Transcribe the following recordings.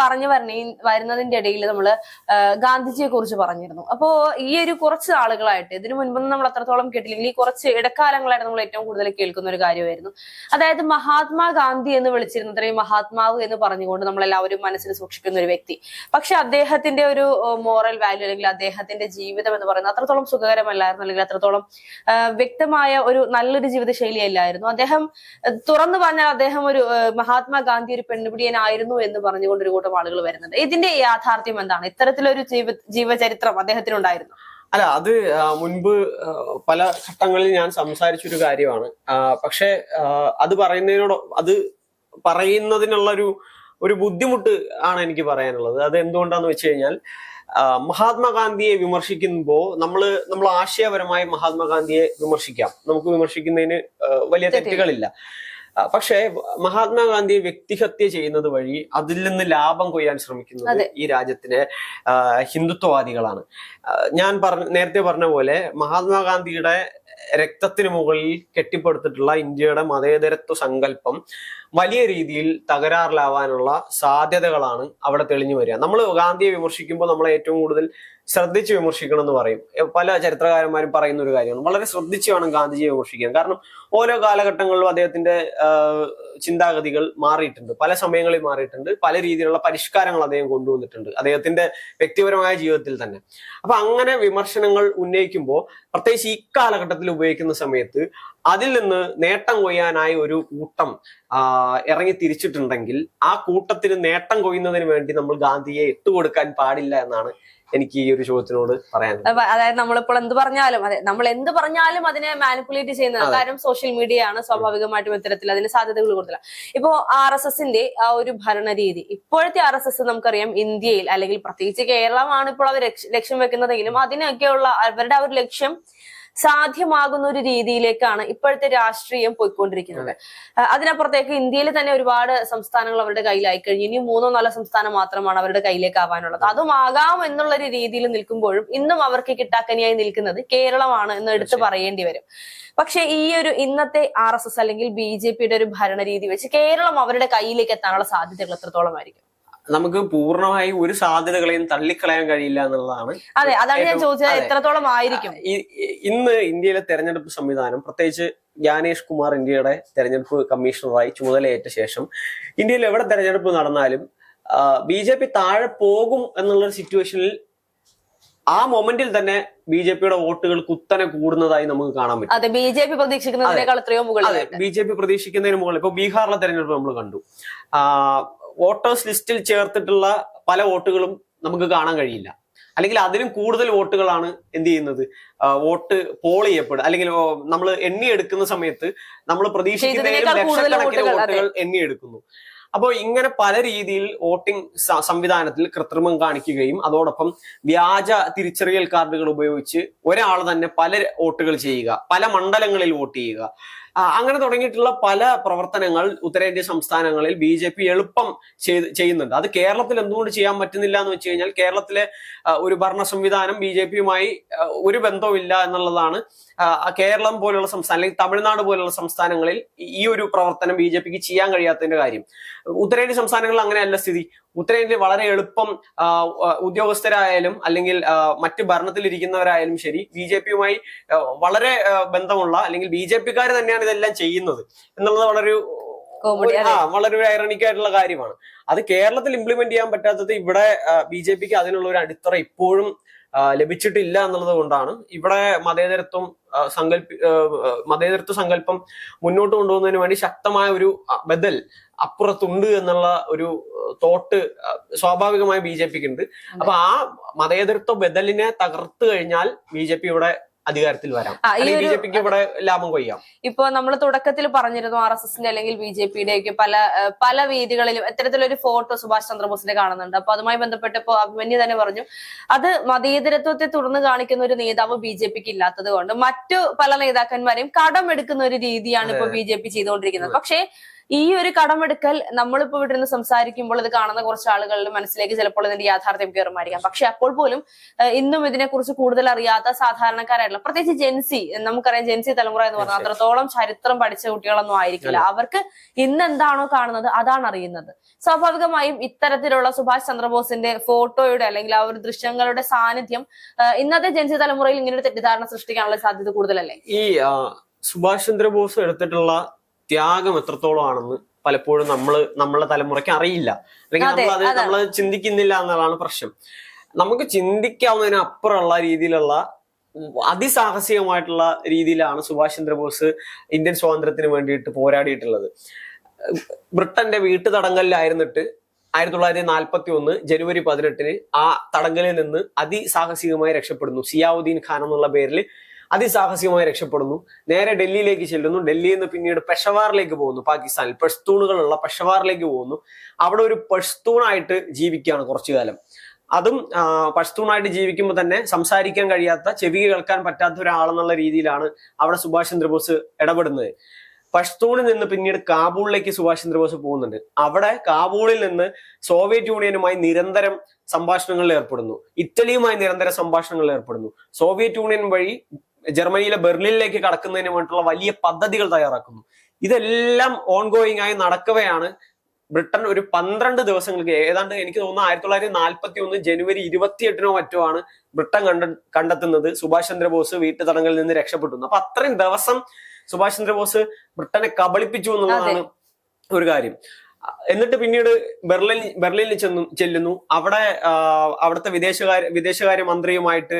പറഞ്ഞു വരണേ വരുന്നതിന്റെ ഇടയിൽ നമ്മൾ ഗാന്ധിജിയെ കുറിച്ച് പറഞ്ഞിരുന്നു. അപ്പോ ഈ ഒരു കുറച്ച് ആളുകളായിട്ട് ഇതിനു മുൻപൊന്നും നമ്മൾ അത്രത്തോളം കേട്ടില്ലെങ്കിൽ ഈ കുറച്ച് ഇടക്കാലങ്ങളായിട്ട് നമ്മൾ ഏറ്റവും കൂടുതൽ കേൾക്കുന്ന ഒരു കാര്യമായിരുന്നു. അതായത് മഹാത്മാ ഗാന്ധി എന്ന് വിളിച്ചിരുന്ന അത്രയും മഹാത്മാവ് എന്ന് പറഞ്ഞുകൊണ്ട് നമ്മൾ എല്ലാവരും മനസ്സിൽ സൂക്ഷിക്കുന്ന ഒരു വ്യക്തി. പക്ഷെ അദ്ദേഹത്തിന്റെ ഒരു മോറൽ വാല്യൂ അല്ലെങ്കിൽ അദ്ദേഹത്തിന്റെ ജീവിതം എന്ന് പറയുന്നത് അത്രത്തോളം സുഖകരമല്ലായിരുന്നു അല്ലെങ്കിൽ അത്രത്തോളം വ്യക്തമായ ഒരു നല്ലൊരു ജീവിതശൈലി അല്ലായിരുന്നു അദ്ദേഹം തുറന്നു പറഞ്ഞാൽ അദ്ദേഹം ഒരു മഹാത്മാഗാന്ധി ഒരു പെൺപിടിയനായിരുന്നു എന്ന് പറഞ്ഞുകൊണ്ട് ഒരു കൂട്ടം ആളുകൾ വരുന്നുണ്ട്. ഇതിന്റെ യാഥാർത്ഥ്യം എന്താണ്? ഇത്തരത്തിലൊരു ജീവ ജീവചരിത്രം അദ്ദേഹത്തിനുണ്ടായിരുന്നു. അല്ല അത് മുൻപ് പല ഘട്ടങ്ങളിൽ ഞാൻ സംസാരിച്ചൊരു കാര്യമാണ്. പക്ഷെ അത് പറയുന്നതിനോട് അത് പറയുന്നതിനുള്ള ഒരു ഒരു ബുദ്ധിമുട്ട് ആണ് എനിക്ക് പറയാനുള്ളത്. അത് എന്തുകൊണ്ടാന്ന് വെച്ച് കഴിഞ്ഞാൽ മഹാത്മാഗാന്ധിയെ വിമർശിക്കുമ്പോൾ നമ്മൾ നമ്മൾ ആശയപരമായി മഹാത്മാഗാന്ധിയെ വിമർശിക്കാം. നമുക്ക് വിമർശിക്കുന്നതിന് വലിയ തെറ്റുകളില്ല. പക്ഷേ മഹാത്മാഗാന്ധിയെ വ്യക്തിഹത്യ ചെയ്യുന്നത് വഴി അതിൽ നിന്ന് ലാഭം കൊയ്യാൻ ശ്രമിക്കുന്നത് ഈ രാജ്യത്തിലെ ഹിന്ദുത്വവാദികളാണ്. ഞാൻ പറഞ്ഞ നേരത്തെ പറഞ്ഞ പോലെ മഹാത്മാഗാന്ധിയുടെ രക്തത്തിന് മുകളിൽ കെട്ടിപ്പടുത്തിട്ടുള്ള ഇന്ത്യയുടെ മതേതരത്വ സങ്കല്പം വലിയ രീതിയിൽ തകരാറിലാവാനുള്ള സാധ്യതകളാണ് അവിടെ തെളിഞ്ഞു വരിക. നമ്മൾ ഗാന്ധിയെ വിമർശിക്കുമ്പോൾ നമ്മൾ ഏറ്റവും കൂടുതൽ ശ്രദ്ധിച്ച് വിമർശിക്കണം എന്ന് പറയും. പല ചരിത്രകാരന്മാരും പറയുന്ന ഒരു കാര്യമാണ്. വളരെ ശ്രദ്ധിച്ച് വേണം ഗാന്ധിജിയെ വിമർശിക്കാൻ. കാരണം ഓരോ കാലഘട്ടങ്ങളിലും അദ്ദേഹത്തിന്റെ ചിന്താഗതികൾ മാറിയിട്ടുണ്ട്. പല സമയങ്ങളിൽ മാറിയിട്ടുണ്ട്. പല രീതിയിലുള്ള പരിഷ്കാരങ്ങൾ അദ്ദേഹം കൊണ്ടുവന്നിട്ടുണ്ട്. അദ്ദേഹത്തിന്റെ വ്യക്തിപരമായ ജീവിതത്തിൽ തന്നെ. അപ്പൊ അങ്ങനെ വിമർശനങ്ങൾ ഉന്നയിക്കുമ്പോൾ പ്രത്യേകിച്ച് ഈ കാലഘട്ടത്തിൽ ഉപയോഗിക്കുന്ന സമയത്ത് അതിൽ നിന്ന് നേട്ടം കൊയ്യാനായി ഒരു കൂട്ടം ഇറങ്ങി തിരിച്ചിട്ടുണ്ടെങ്കിൽ ആ കൂട്ടത്തിന് നേട്ടം കൊയ്യുന്നതിന് വേണ്ടി നമ്മൾ ഗാന്ധിയെ ഇട്ടുകൊടുക്കാൻ പാടില്ല എന്നാണ് എനിക്ക് ഈ ഒരു ചോദ്യത്തിനോട് പറയാനുള്ളത് അപ്പൊ അതായത് നമ്മളിപ്പോൾ എന്ത് പറഞ്ഞാലും അതെ നമ്മൾ എന്ത് പറഞ്ഞാലും അതിനെ മാനിപ്പുലേറ്റ് ചെയ്യുന്ന. കാര്യം സോഷ്യൽ മീഡിയ ആണ് സ്വാഭാവികമായിട്ടും ഇത്തരത്തിൽ അതിന് സാധ്യതകൾ കൊടുത്തില്ല ഇപ്പോ ആർ എസ് എസിന്റെ ആ ഒരു ഭരണരീതി ഇപ്പോഴത്തെ ആർ എസ് എസ് നമുക്കറിയാം ഇന്ത്യയിൽ അല്ലെങ്കിൽ പ്രത്യേകിച്ച് കേരളമാണ് ഇപ്പോൾ അവർ ലക്ഷ്യം വെക്കുന്നതെങ്കിലും അതിനൊക്കെയുള്ള അവരുടെ ആ ഒരു ലക്ഷ്യം സാധ്യമാകുന്ന ഒരു രീതിയിലേക്കാണ് ഇപ്പോഴത്തെ രാഷ്ട്രീയം പോയിക്കൊണ്ടിരിക്കുന്നത്. അതിനപ്പുറത്തേക്ക് ഇന്ത്യയിൽ തന്നെ ഒരുപാട് സംസ്ഥാനങ്ങൾ അവരുടെ കയ്യിലായി കഴിഞ്ഞു. ഇനി മൂന്നോ നാലോ സംസ്ഥാനം മാത്രമാണ് അവരുടെ കയ്യിലേക്ക് ആവാനുള്ളത് അതും ആകാം എന്നുള്ള ഒരു രീതിയിൽ നിൽക്കുമ്പോഴും ഇന്നും അവർക്ക് കിട്ടാക്കനിയായി നിൽക്കുന്നത് കേരളമാണ് എന്ന് എടുത്തു പറയേണ്ടി വരും. പക്ഷെ ഈ ഒരു ഇന്നത്തെ ആർ എസ് എസ് അല്ലെങ്കിൽ ബി ജെ പിയുടെ ഒരു ഭരണരീതി വെച്ച് കേരളം അവരുടെ കയ്യിലേക്ക് എത്താനുള്ള സാധ്യതകൾ എത്രത്തോളമായിരിക്കും? നമുക്ക് പൂർണമായി ഒരു സാധ്യതകളെയും തള്ളിക്കളയാൻ കഴിയില്ല എന്നുള്ളതാണ് അതെ അതാണ് ഞാൻ ചോദിച്ചത്. എത്രത്തോളം ആയിരിക്കും? ഇന്ന് ഇന്ത്യയിലെ തെരഞ്ഞെടുപ്പ് സംവിധാനം പ്രത്യേകിച്ച് ജ്ഞാനേഷ് കുമാർ ഇന്ത്യയുടെ തെരഞ്ഞെടുപ്പ് കമ്മീഷണറായി ചുമതലയേറ്റ ശേഷം ഇന്ത്യയിൽ എവിടെ തെരഞ്ഞെടുപ്പ് നടന്നാലും ബി ജെ പി താഴെ പോകും എന്നുള്ള സിറ്റുവേഷനിൽ ആ മൊമെന്റിൽ തന്നെ ബി ജെ പിയുടെ വോട്ടുകൾ കുത്തനെ കൂടുന്നതായി നമുക്ക് കാണാൻ പറ്റും. അതെ ബി ജെ പി പ്രതീക്ഷിക്കുന്നതിനേക്കാൾ എത്രയോ മുകളിലായിട്ട് ബി ജെ പി പ്രതീക്ഷിക്കുന്നതിന് മുകളിൽ. ഇപ്പൊ ബീഹാറിലെ തെരഞ്ഞെടുപ്പ് നമ്മൾ കണ്ടു. വോട്ടേഴ്സ് ലിസ്റ്റിൽ ചേർത്തിട്ടുള്ള പല വോട്ടുകളും നമുക്ക് കാണാൻ കഴിയില്ല. അല്ലെങ്കിൽ അതിലും കൂടുതൽ വോട്ടുകളാണ് എന്ത് ചെയ്യുന്നത്? വോട്ട് പോൾ ചെയ്യപ്പെടുക. അല്ലെങ്കിൽ നമ്മൾ എണ്ണിയെടുക്കുന്ന സമയത്ത് നമ്മൾ പ്രതീക്ഷിക്കുന്ന ലക്ഷക്കണക്കിന് വോട്ടുകൾ, എണ്ണി എടുക്കുന്നു. എണ്ണിയെടുക്കുന്നു അപ്പോൾ ഇങ്ങനെ പല രീതിയിൽ വോട്ടിംഗ് സംവിധാനത്തിൽ കൃത്രിമം കാണിക്കുകയും അതോടൊപ്പം വ്യാജ തിരിച്ചറിയൽ കാർഡുകൾ ഉപയോഗിച്ച് ഒരാൾ തന്നെ പല വോട്ടുകൾ ചെയ്യുക പല മണ്ഡലങ്ങളിൽ വോട്ട് ചെയ്യുക. അങ്ങനെ തുടങ്ങിയിട്ടുള്ള പല പ്രവർത്തനങ്ങൾ ഉത്തരേന്ത്യ സംസ്ഥാനങ്ങളിൽ ബി ജെ പി എളുപ്പം ചെയ്യുന്നുണ്ട്. അത് കേരളത്തിൽ എന്തുകൊണ്ട് ചെയ്യാൻ പറ്റുന്നില്ല എന്ന് വെച്ച് കഴിഞ്ഞാൽ കേരളത്തിലെ ഒരു ഭരണ സംവിധാനം ബി ജെ പിയുമായി ഒരു ബന്ധവുമില്ല എന്നുള്ളതാണ് കേരളം പോലുള്ള സംസ്ഥാനം അല്ലെങ്കിൽ തമിഴ്നാട് പോലുള്ള സംസ്ഥാനങ്ങളിൽ ഈ ഒരു പ്രവർത്തനം ബി ജെ പിക്ക് ചെയ്യാൻ കഴിയാത്തതിന്റെ കാര്യം. ഉത്തരേന്ത്യ സംസ്ഥാനങ്ങളിൽ അങ്ങനെയല്ല സ്ഥിതി. ഉത്തരേന്ത്യ വളരെ എളുപ്പം ഉദ്യോഗസ്ഥരായാലും അല്ലെങ്കിൽ മറ്റ് ഭരണത്തിലിരിക്കുന്നവരായാലും ശരി ബി ജെ പിയുമായി വളരെ ബന്ധമുള്ള അല്ലെങ്കിൽ ബി ജെ പിക്കാർ തന്നെയാണ് ഇതെല്ലാം ചെയ്യുന്നത് എന്നുള്ളത് വളരെ ആ വളരെ ഒരു ഐറണിക് ആയിട്ടുള്ള കാര്യമാണ്. അത് കേരളത്തിൽ ഇംപ്ലിമെന്റ് ചെയ്യാൻ പറ്റാത്തത് ഇവിടെ ബി ജെ പിക്ക് അതിനുള്ള ഒരു അടിത്തറ ഇപ്പോഴും ലഭിച്ചിട്ടില്ല എന്നുള്ളത് കൊണ്ടാണ്. ഇവിടെ മതേതരത്വം സങ്കല്പ മതേതരത്വ സങ്കല്പം മുന്നോട്ട് കൊണ്ടുപോകുന്നതിന് വേണ്ടി ശക്തമായ ഒരു ബദൽ അപ്പുറത്തുണ്ട് എന്നുള്ള ഒരു തോട്ട് സ്വാഭാവികമായി ബി ജെ പിക്ക് ഉണ്ട്. അപ്പൊ ആ മതേതരത്വ ബദലിനെ തകർത്തു കഴിഞ്ഞാൽ ബി ജെ പി ഇവിടെ അധികാരത്തിൽ വരാം. ബി ജെ പിക്ക് ഇവിടെ ലാഭം കൊയ്യാം. ഇപ്പൊ നമ്മൾ തുടക്കത്തിൽ പറഞ്ഞിരുന്നു ആർ എസ് എസിന്റെ അല്ലെങ്കിൽ ബി ജെ പിയുടെ ഒക്കെ പല പല വേദികളിലും ഇത്തരത്തിലൊരു ഫോട്ടോ സുഭാഷ് ചന്ദ്രബോസിന്റെ കാണുന്നുണ്ട്. അപ്പൊ അതുമായി ബന്ധപ്പെട്ട് ഇപ്പൊ അഭിമന്യു തന്നെ പറഞ്ഞു അത് മതേതരത്വത്തെ തുടർന്ന് കാണിക്കുന്ന ഒരു നേതാവ് ബി ജെ പിക്ക് ഇല്ലാത്തത് കൊണ്ട് മറ്റു പല നേതാക്കന്മാരെയും കടമെടുക്കുന്ന ഒരു രീതിയാണ് ഇപ്പൊ ബി ജെ പി ചെയ്തുകൊണ്ടിരിക്കുന്നത്. പക്ഷേ ഈ ഒരു കടമെടുക്കൽ നമ്മളിപ്പോ ഇവിടെ നിന്ന് സംസാരിക്കുമ്പോൾ ഇത് കാണുന്ന കുറച്ച് ആളുകളുടെ മനസ്സിലേക്ക് ചിലപ്പോൾ ഇതിന്റെ യാഥാർത്ഥ്യം കയറുമായിരിക്കാം. പക്ഷെ അപ്പോൾ പോലും ഇന്നും ഇതിനെക്കുറിച്ച് കൂടുതൽ അറിയാത്ത സാധാരണക്കാരായിട്ടുള്ള പ്രത്യേകിച്ച് ജെൻസി നമുക്കറിയാം ജെൻസി തലമുറ എന്ന് പറഞ്ഞാൽ അത്രത്തോളം ചരിത്രം പഠിച്ച കുട്ടികളൊന്നും ആയിരിക്കില്ല. അവർക്ക് ഇന്ന് എന്താണോ കാണുന്നത് അതാണ് അറിയുന്നത്. സ്വാഭാവികമായും ഇത്തരത്തിലുള്ള സുഭാഷ് ചന്ദ്രബോസിന്റെ ഫോട്ടോയുടെ അല്ലെങ്കിൽ ആ ഒരു ദൃശ്യങ്ങളുടെ സാന്നിധ്യം ഇന്നത്തെ ജെൻസി തലമുറയിൽ ഇങ്ങനെ ഒരു തെറ്റിദ്ധാരണ സൃഷ്ടിക്കാനുള്ള സാധ്യത കൂടുതലല്ലേ? ഈ സുഭാഷ് ചന്ദ്രബോസ് എടുത്തിട്ടുള്ള ത്യാഗം എത്രത്തോളം ആണെന്ന് പലപ്പോഴും നമ്മൾ നമ്മളെ തലമുറയ്ക്ക് അറിയില്ല. അല്ലെങ്കിൽ നമ്മൾ അത് നമ്മൾ ചിന്തിക്കുന്നില്ല എന്നുള്ളതാണ് പ്രശ്നം. നമുക്ക് ചിന്തിക്കാവുന്നതിന് അപ്പുറമുള്ള രീതിയിലുള്ള അതിസാഹസികമായിട്ടുള്ള രീതിയിലാണ് സുഭാഷ് ചന്ദ്രബോസ് ഇന്ത്യൻ സ്വാതന്ത്ര്യത്തിന് വേണ്ടിയിട്ട് പോരാടിയിട്ടുള്ളത്. ബ്രിട്ടന്റെ വീട്ടു തടങ്കലിലായിരുന്നിട്ട് ആയിരത്തി തൊള്ളായിരത്തി നാൽപ്പത്തി ഒന്ന് ജനുവരി പതിനെട്ടിന് ആ തടങ്കലിൽ നിന്ന് അതിസാഹസികമായി രക്ഷപ്പെടുന്നു. സിയാവുദ്ദീൻ ഖാൻ എന്നുള്ള പേരിൽ അതിസാഹസികമായി രക്ഷപ്പെടുന്നു. നേരെ ഡൽഹിയിലേക്ക് ചെല്ലുന്നു. ഡൽഹിയിൽ നിന്ന് പിന്നീട് പെഷവാറിലേക്ക് പോകുന്നു. പാകിസ്ഥാനിൽ പഷ്തൂണുകളുള്ള പെഷവാറിലേക്ക് പോകുന്നു. അവിടെ ഒരു പഷ്തൂണായിട്ട് ജീവിക്കുകയാണ് കുറച്ചു കാലം അതും പഷ്തൂണായിട്ട് ജീവിക്കുമ്പോൾ തന്നെ സംസാരിക്കാൻ കഴിയാത്ത ചെവി കേൾക്കാൻ പറ്റാത്ത ഒരാളെന്നുള്ള രീതിയിലാണ് അവിടെ സുഭാഷ് ചന്ദ്രബോസ് ഇടപെടുന്നത്. പഷ്തൂണിൽ നിന്ന് പിന്നീട് കാബൂളിലേക്ക് സുഭാഷ് ചന്ദ്രബോസ് പോകുന്നുണ്ട്. അവിടെ കാബൂളിൽ നിന്ന് സോവിയറ്റ് യൂണിയനുമായി നിരന്തരം സംഭാഷണങ്ങളിൽ ഏർപ്പെടുന്നു. ഇറ്റലിയുമായി നിരന്തര സംഭാഷണങ്ങളിൽ ഏർപ്പെടുന്നു. സോവിയറ്റ് യൂണിയൻ വഴി ജർമ്മനിയിലെ ബെർലിനിലേക്ക് കടക്കുന്നതിന് വേണ്ടിയിട്ടുള്ള വലിയ പദ്ധതികൾ തയ്യാറാക്കുന്നു. ഇതെല്ലാം ഓൺഗോയിങ് ആയി നടക്കവെയാണ് ബ്രിട്ടൻ ഒരു പന്ത്രണ്ട് ദിവസങ്ങൾക്ക് ഏതാണ്ട് എനിക്ക് തോന്നുന്നു ആയിരത്തി തൊള്ളായിരത്തി നാൽപ്പത്തി ഒന്ന് ജനുവരി ഇരുപത്തിയെട്ടിനോ മറ്റോ ആണ് ബ്രിട്ടൻ കണ്ട കണ്ടെത്തുന്നത്. സുഭാഷ് ചന്ദ്രബോസ് വീട്ടു തടങ്ങളിൽ നിന്ന് രക്ഷപ്പെട്ടു. അപ്പൊ അത്രയും ദിവസം സുഭാഷ് ചന്ദ്രബോസ് ബ്രിട്ടനെ കബളിപ്പിച്ചു എന്നുള്ളതാണ് ഒരു കാര്യം. എന്നിട്ട് പിന്നീട് ബെർലിൻ ബെർലിനിൽ ചെന്നു ചെല്ലുന്നു. അവിടെ അവിടുത്തെ വിദേശകാര്യ വിദേശകാര്യ മന്ത്രിയുമായിട്ട്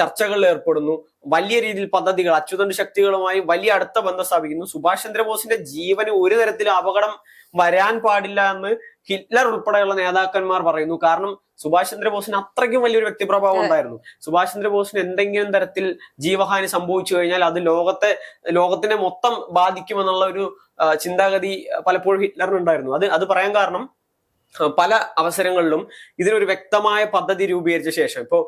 ചർച്ചകളിൽ ഏർപ്പെടുന്നു. വലിയ രീതിയിൽ പദ്ധതികൾ അച്യുതണ്ട് ശക്തികളുമായി വലിയ അടുത്ത ബന്ധം സ്ഥാപിക്കുന്നു. സുഭാഷ് ചന്ദ്രബോസിന്റെ ജീവന് ഒരു തരത്തിലും അപകടം വരാൻ പാടില്ല എന്ന് ഹിറ്റ്ലർ ഉൾപ്പെടെയുള്ള നേതാക്കന്മാർ പറയുന്നു. കാരണം സുഭാഷ് ചന്ദ്രബോസിന് അത്രയ്ക്കും വലിയൊരു വ്യക്തിപ്രഭാവം ഉണ്ടായിരുന്നു. സുഭാഷ് ചന്ദ്രബോസിന് എന്തെങ്കിലും തരത്തിൽ ജീവഹാനി സംഭവിച്ചു കഴിഞ്ഞാൽ അത് ലോകത്തെ ലോകത്തിനെ മൊത്തം ബാധിക്കുമെന്നുള്ള ഒരു ചിന്താഗതി പലപ്പോഴും ഹിറ്റ്ലറിനുണ്ടായിരുന്നു. അത് അത് പറയാൻ കാരണം പല അവസരങ്ങളിലും ഇതിനൊരു വ്യക്തമായ പദ്ധതി രൂപീകരിച്ച ശേഷം ഇപ്പോ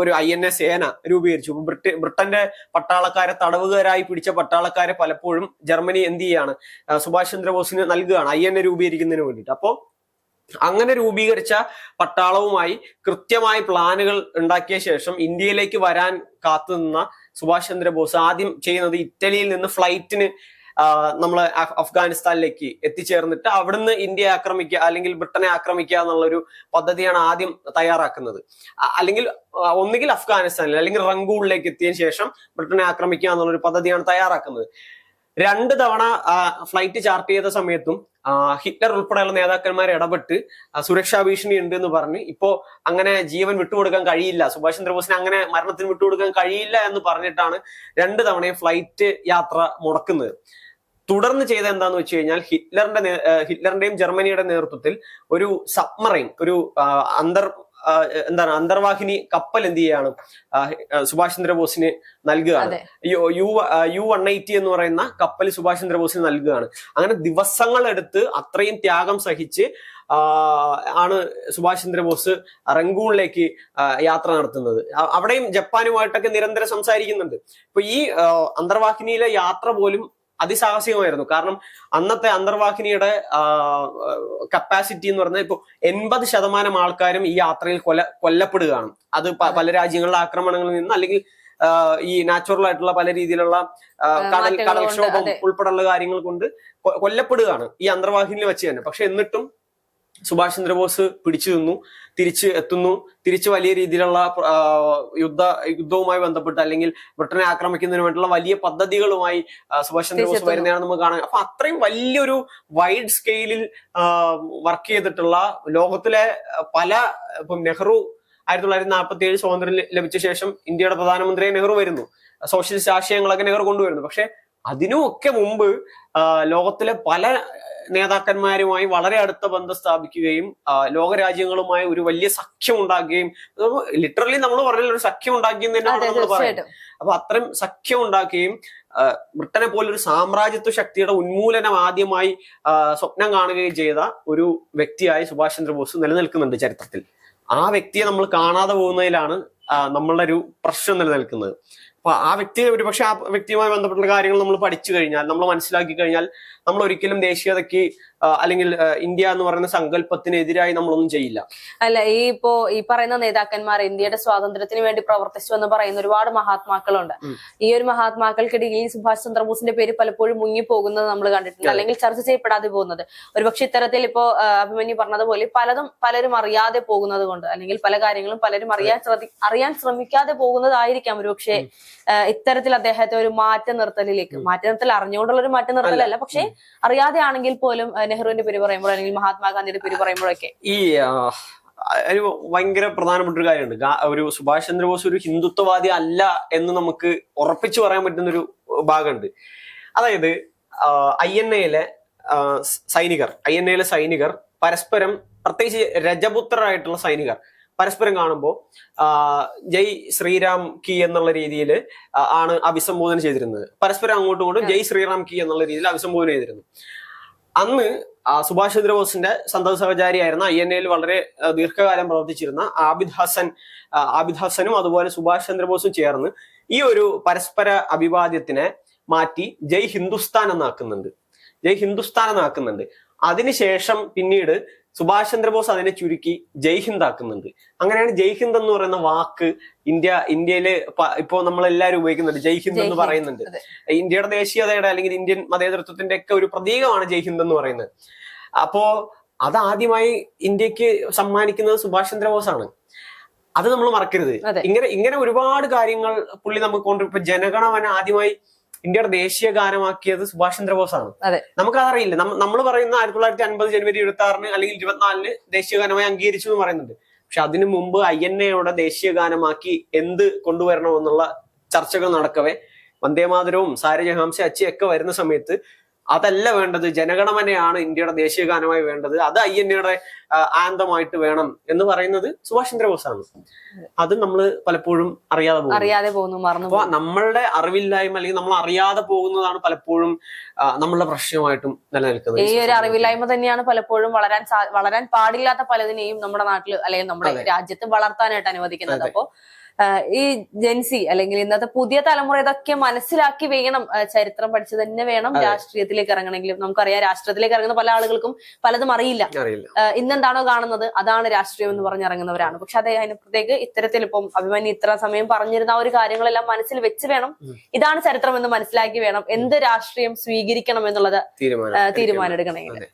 ഒരു ഐ എൻ എ സേന രൂപീകരിച്ചു. ബ്രിട്ടൻ ബ്രിട്ടന്റെ പട്ടാളക്കാരെ തടവുകാരായി പിടിച്ച പട്ടാളക്കാരെ പലപ്പോഴും ജർമ്മനി എന്ത് ചെയ്യാണ് സുഭാഷ് ചന്ദ്രബോസിന് നൽകുകയാണ് ഐ എൻ എ രൂപീകരിക്കുന്നതിന് വേണ്ടിയിട്ട്. അപ്പോ അങ്ങനെ രൂപീകരിച്ച പട്ടാളവുമായി കൃത്യമായ പ്ലാനുകൾ ഉണ്ടാക്കിയ ശേഷം ഇന്ത്യയിലേക്ക് വരാൻ കാത്തുനിന്ന സുഭാഷ് ചന്ദ്രബോസ് ആദ്യം ചെയ്യുന്നത് ഇറ്റലിയിൽ നിന്ന് ഫ്ലൈറ്റിന് നമ്മൾ അഫ്ഗാനിസ്ഥാനിലേക്ക് എത്തിച്ചേർന്നിട്ട് അവിടുന്ന് ഇന്ത്യയെ ആക്രമിക്കുക അല്ലെങ്കിൽ ബ്രിട്ടനെ ആക്രമിക്കുക എന്നുള്ളൊരു പദ്ധതിയാണ് ആദ്യം തയ്യാറാക്കുന്നത്. അല്ലെങ്കിൽ ഒന്നുകിൽ അഫ്ഗാനിസ്ഥാനിൽ അല്ലെങ്കിൽ റംഗൂളിലേക്ക് എത്തിയതിനു ശേഷം ബ്രിട്ടനെ ആക്രമിക്കുക എന്നുള്ളൊരു പദ്ധതിയാണ് തയ്യാറാക്കുന്നത്. രണ്ട് തവണ ഫ്ലൈറ്റ് ചാർട്ട് ചെയ്ത സമയത്തും ഹിറ്റ്ലർ ഉൾപ്പെടെയുള്ള നേതാക്കന്മാർ ഇടപെട്ട് സുരക്ഷാ ഭീഷണി ഉണ്ട് എന്ന് പറഞ്ഞ് ഇപ്പോ അങ്ങനെ ജീവൻ വിട്ടുകൊടുക്കാൻ കഴിയില്ല. സുഭാഷ് ചന്ദ്രബോസിന് അങ്ങനെ മരണത്തിന് വിട്ടുകൊടുക്കാൻ കഴിയില്ല എന്ന് പറഞ്ഞിട്ടാണ് രണ്ട് തവണയും ഫ്ലൈറ്റ് യാത്ര മുടക്കുന്നത്. തുടർന്ന് ചെയ്ത എന്താന്ന് വെച്ച് കഴിഞ്ഞാൽ ഹിറ്റ്ലറിന്റെ ഹിറ്റ്ലറിന്റെയും ജർമ്മനിയുടെ നേതൃത്വത്തിൽ ഒരു സബ്മറൈൻ ഒരു അന്തർ എന്താണ് അന്തർവാഹിനി കപ്പൽ എന്ത് ചെയ്യാണ്? സുഭാഷ് ചന്ദ്രബോസിന് നൽകുകയാണ്. യു യു വൺ എയ്റ്റി എന്ന് പറയുന്ന കപ്പൽ സുഭാഷ് ചന്ദ്രബോസിന് നൽകുകയാണ്. അങ്ങനെ ദിവസങ്ങൾ എടുത്ത് അത്രയും ത്യാഗം സഹിച്ച് ആണ് സുഭാഷ് ചന്ദ്രബോസ് റംഗൂണിലേക്ക് യാത്ര നടത്തുന്നത്. അവിടെയും ജപ്പാനുമായിട്ടൊക്കെ നിരന്തരം സംസാരിക്കുന്നുണ്ട്. ഇപ്പൊ ഈ അന്തർവാഹിനിയിലെ യാത്ര പോലും അതിസാഹസികമായിരുന്നു. കാരണം അന്നത്തെ അന്തർവാഹിനിയുടെ കപ്പാസിറ്റി എന്ന് പറഞ്ഞാൽ ഇപ്പോൾ എൺപത് ശതമാനം ആൾക്കാരും ഈ യാത്രയിൽ കൊല കൊല്ലപ്പെടുകയാണ്. അത് പല രാജ്യങ്ങളിലെ ആക്രമണങ്ങളിൽ നിന്ന് അല്ലെങ്കിൽ ഈ നാച്ചുറൽ ആയിട്ടുള്ള പല രീതിയിലുള്ള കടൽ കടൽക്ഷോഭം ഉൾപ്പെടെയുള്ള കാര്യങ്ങൾ കൊണ്ട് കൊല്ലപ്പെടുകയാണ് ഈ അന്തർവാഹിനിയിൽ വെച്ച് തന്നെ. പക്ഷെ എന്നിട്ടും സുഭാഷ് ചന്ദ്രബോസ് പിടിച്ചു നിന്നു തിരിച്ച് എത്തുന്നു. തിരിച്ച് വലിയ രീതിയിലുള്ള യുദ്ധ യുദ്ധവുമായി ബന്ധപ്പെട്ട് അല്ലെങ്കിൽ ബ്രിട്ടനെ ആക്രമിക്കുന്നതിന് വേണ്ടിയുള്ള വലിയ പദ്ധതികളുമായി സുഭാഷ് ചന്ദ്രബോസ്. വരുന്നതാണ് നമുക്ക് കാണാൻ അപ്പൊ അത്രയും വലിയൊരു വൈഡ് സ്കെയിലിൽ വർക്ക് ചെയ്തിട്ടുള്ള ലോകത്തിലെ പല ഇപ്പം നെഹ്റു ആയിരത്തി തൊള്ളായിരത്തി നാൽപ്പത്തി ഏഴ് സ്വാതന്ത്ര്യം ലഭിച്ച ശേഷം ഇന്ത്യയുടെ പ്രധാനമന്ത്രിയെ നെഹ്റു വരുന്നു. സോഷ്യലിസ്റ്റ് ആശയങ്ങളൊക്കെ നെഹ്റു കൊണ്ടുവരുന്നു. പക്ഷെ അതിനുമൊക്കെ മുമ്പ് ലോകത്തിലെ പല നേതാക്കന്മാരുമായി വളരെ അടുത്ത ബന്ധം സ്ഥാപിക്കുകയും ലോകരാജ്യങ്ങളുമായി ഒരു വലിയ സഖ്യം ഉണ്ടാക്കുകയും ലിറ്ററലി നമ്മൾ പറഞ്ഞ ഒരു സഖ്യം ഉണ്ടാക്കിയെന്ന് തന്നെയാണ് നമ്മൾ പറയുന്നത്. അപ്പൊ അത്രയും സഖ്യം ഉണ്ടാക്കുകയും ബ്രിട്ടനെ പോലൊരു സാമ്രാജ്യത്വ ശക്തിയുടെ ഉന്മൂലനം ആദ്യമായി സ്വപ്നം കാണുകയും ചെയ്ത ഒരു വ്യക്തിയായി സുഭാഷ് ചന്ദ്രബോസ് നിലനിൽക്കുന്നുണ്ട് ചരിത്രത്തിൽ. ആ വ്യക്തിയെ നമ്മൾ കാണാതെ പോകുന്നതിലാണ് ഒരു പ്രശ്നം നിലനിൽക്കുന്നത്. അപ്പൊ ആ വ്യക്തി ഒരുപക്ഷെ ആ വ്യക്തിയുമായി ബന്ധപ്പെട്ടുള്ള കാര്യങ്ങൾ നമ്മൾ പഠിച്ചു കഴിഞ്ഞാൽ നമ്മൾ മനസ്സിലാക്കി കഴിഞ്ഞാൽ നമ്മൾ ഒരിക്കലും ദേശീയതയ്ക്ക് അല്ലെങ്കിൽ ഇന്ത്യ എന്ന് പറയുന്ന സങ്കല്പത്തിനെതിരായി നമ്മളൊന്നും ചെയ്യില്ല. അല്ല ഈ ഇപ്പോ ഈ പറയുന്ന നേതാക്കന്മാർ ഇന്ത്യയുടെ സ്വാതന്ത്ര്യത്തിന് വേണ്ടി പ്രവർത്തിച്ചു എന്ന് പറയുന്ന ഒരുപാട് മഹാത്മാക്കളുണ്ട്. ഈ ഒരു മഹാത്മാക്കൾക്കിടയിൽ ഈ സുഭാഷ് ചന്ദ്രബോസിന്റെ പേര് പലപ്പോഴും മുങ്ങി പോകുന്നത് നമ്മൾ കണ്ടിട്ടുണ്ട്. അല്ലെങ്കിൽ ചർച്ച ചെയ്യപ്പെടാതെ പോകുന്നത്. ഒരുപക്ഷെ ഇത്തരത്തിൽ ഇപ്പോ അഭിമന്യു പറഞ്ഞതുപോലെ പലതും പലരും അറിയാതെ പോകുന്നത് കൊണ്ട് അല്ലെങ്കിൽ പല കാര്യങ്ങളും പലരും അറിയാൻ ശ്രദ്ധി അറിയാൻ ശ്രമിക്കാതെ പോകുന്നതായിരിക്കാം. ഒരുപക്ഷെ ഇത്തരത്തിൽ അദ്ദേഹത്തെ ഒരു മാറ്റ നിർത്തലിലേക്ക് മാറ്റ നിർത്തൽ അറിഞ്ഞുകൊണ്ടുള്ള ഒരു മാറ്റ നിർത്തലല്ല പക്ഷെ അറിയാതെ ആണെങ്കിൽ പോലും നെഹ്റുവിന്റെ പേര് പറയുമ്പോൾ അല്ലെങ്കിൽ മഹാത്മാഗാന്ധിയുടെ പേര് പറയുമ്പോഴൊക്കെ? ഈ ഒരു ഭയങ്കര പ്രധാനപ്പെട്ട ഒരു കാര്യമുണ്ട്. ഒരു സുഭാഷ് ചന്ദ്രബോസ് ഒരു ഹിന്ദുത്വവാദി അല്ല എന്ന് നമുക്ക് ഉറപ്പിച്ചു പറയാൻ പറ്റുന്ന ഒരു ഭാഗമുണ്ട്. അതായത് ഐ എൻ എയിലെ സൈനികർ ഐ എൻ എയിലെ സൈനികർ പരസ്പരം പ്രത്യേകിച്ച് രജപുത്രരായിട്ടുള്ള സൈനികർ പരസ്പരം കാണുമ്പോൾ ജയ് ശ്രീറാം കി എന്നുള്ള രീതിയിൽ ആണ് അഭിസംബോധന ചെയ്തിരുന്നത്. പരസ്പരം അങ്ങോട്ടും ഇങ്ങോട്ടും ജയ് ശ്രീറാം കി എന്നുള്ള രീതിയിൽ അഭിസംബോധന ചെയ്തിരുന്നു. അന്ന് സുഭാഷ് ചന്ദ്രബോസിന്റെ സന്തത സഹചാരിയായിരുന്ന ഐ എൻ എയിൽ വളരെ ദീർഘകാലം പ്രവർത്തിച്ചിരുന്ന ആബിദ് ഹസൻ ആബിദ് ഹസനും അതുപോലെ സുഭാഷ് ചന്ദ്രബോസും ചേർന്ന് ഈ ഒരു പരസ്പര അഭിവാദ്യത്തിനെ മാറ്റി ജയ് ഹിന്ദുസ്ഥാൻ എന്നാക്കുന്നുണ്ട്. ജയ് ഹിന്ദുസ്ഥാൻ എന്നാക്കുന്നുണ്ട്. അതിനുശേഷം പിന്നീട് സുഭാഷ് ചന്ദ്രബോസ് അതിനെ ചുരുക്കി ജയ് ഹിന്ദ് ആക്കുന്നുണ്ട്. അങ്ങനെയാണ് ജയ് ഹിന്ദ് എന്ന് പറയുന്ന വാക്ക് ഇന്ത്യ ഇന്ത്യയിൽ ഇപ്പോ ഇപ്പോ നമ്മളെല്ലാവരും ഉപയോഗിക്കുന്നുണ്ട്. ജയ് ഹിന്ദ് എന്ന് പറയുന്നുണ്ട്. ഇന്ത്യയുടെ ദേശീയതയുടെ അല്ലെങ്കിൽ ഇന്ത്യൻ മതേതൃത്വത്തിന്റെ ഒക്കെ ഒരു പ്രതീകമാണ് ജയ് ഹിന്ദ് എന്ന് പറയുന്നത്. അപ്പോ അത് ആദ്യമായി ഇന്ത്യയ്ക്ക് സമ്മാനിക്കുന്നത് സുഭാഷ് ആണ്. അത് നമ്മൾ മറക്കരുത്. ഇങ്ങനെ ഇങ്ങനെ ഒരുപാട് കാര്യങ്ങൾ പുള്ളി നമുക്ക് കൊണ്ട് ഇപ്പൊ ജനഗണമന ആദ്യമായി ഇന്ത്യയുടെ ദേശീയ ഗാനമാക്കിയത് സുഭാഷ് ചന്ദ്രബോസാണ്. ആണ് നമുക്കതറിയില്ല. നമ്മൾ പറയുന്ന ആയിരത്തി തൊള്ളായിരത്തി അൻപത് ജനുവരി ഇരുപത്തി ആറിന് അല്ലെങ്കിൽ ഇരുപത്തിനാലിന് ദേശീയ ഗാനമായി അംഗീകരിച്ചു എന്ന് പറയുന്നുണ്ട്. പക്ഷെ അതിനു മുമ്പ് ഐ എൻ എയുടെ ദേശീയ ഗാനമാക്കി എന്ത് കൊണ്ടുവരണമെന്നുള്ള ചർച്ചകൾ നടക്കവേ. വന്ദേമാതരവും സാരജഹാംസ അച്ചയൊക്കെ വരുന്ന സമയത്ത് അതല്ല വേണ്ടത്. ജനഗണമനയാണ് ഇന്ത്യയുടെ ദേശീയ ഗാനമായി വേണ്ടത്. അത് ഐ എൻ എയുടെ ആന്തമായിട്ട് വേണം എന്ന് പറയുന്നത് സുഭാഷ് ചന്ദ്രബോസാണ്. അത് നമ്മൾ പലപ്പോഴും അറിയാതെ പോകും അറിയാതെ പോകുന്നു മറന്നു അപ്പൊ നമ്മളുടെ അറിവില്ലായ്മ അല്ലെങ്കിൽ നമ്മൾ അറിയാതെ പോകുന്നതാണ് പലപ്പോഴും നമ്മളുടെ പ്രശ്നമായിട്ടും നിലനിൽക്കുന്നത്. ഈ ഒരു അറിവില്ലായ്മ തന്നെയാണ് പലപ്പോഴും വളരാൻ വളരാൻ പാടില്ലാത്ത പലതിനെയും നമ്മുടെ നാട്ടിൽ അല്ലെങ്കിൽ നമ്മുടെ. രാജ്യത്ത് വളർത്താനായിട്ട് അനുവദിക്കുന്നത്. അതെ. ഈ ജെൻസി അല്ലെങ്കിൽ ഇന്നത്തെ പുതിയ തലമുറ ഇതൊക്കെ മനസ്സിലാക്കി വേണം ചരിത്രം പഠിച്ചു തന്നെ വേണം രാഷ്ട്രീയത്തിലേക്ക് ഇറങ്ങണമെങ്കിലും. നമുക്കറിയാം രാഷ്ട്രീയത്തിലേക്ക് ഇറങ്ങുന്ന പല ആളുകൾക്കും പലതും അറിയില്ല. ഇന്നെന്താണോ കാണുന്നത് അതാണ് രാഷ്ട്രീയം എന്ന് പറഞ്ഞ് ഇറങ്ങുന്നവരാണ്. പക്ഷെ അതേ അതിനപ്പുറത്തേക്ക് ഇത്തരത്തിൽ ഇപ്പം അഭിമന്യു ഇത്ര സമയം പറഞ്ഞിരുന്ന ആ ഒരു കാര്യങ്ങളെല്ലാം മനസ്സിൽ വെച്ച് വേണം. ഇതാണ് ചരിത്രം എന്ന് മനസ്സിലാക്കി വേണം. എന്ത് രാഷ്ട്രീയം സ്വീകരിക്കണം എന്നുള്ളത് തീരുമാനം എടുക്കണമെങ്കിൽ.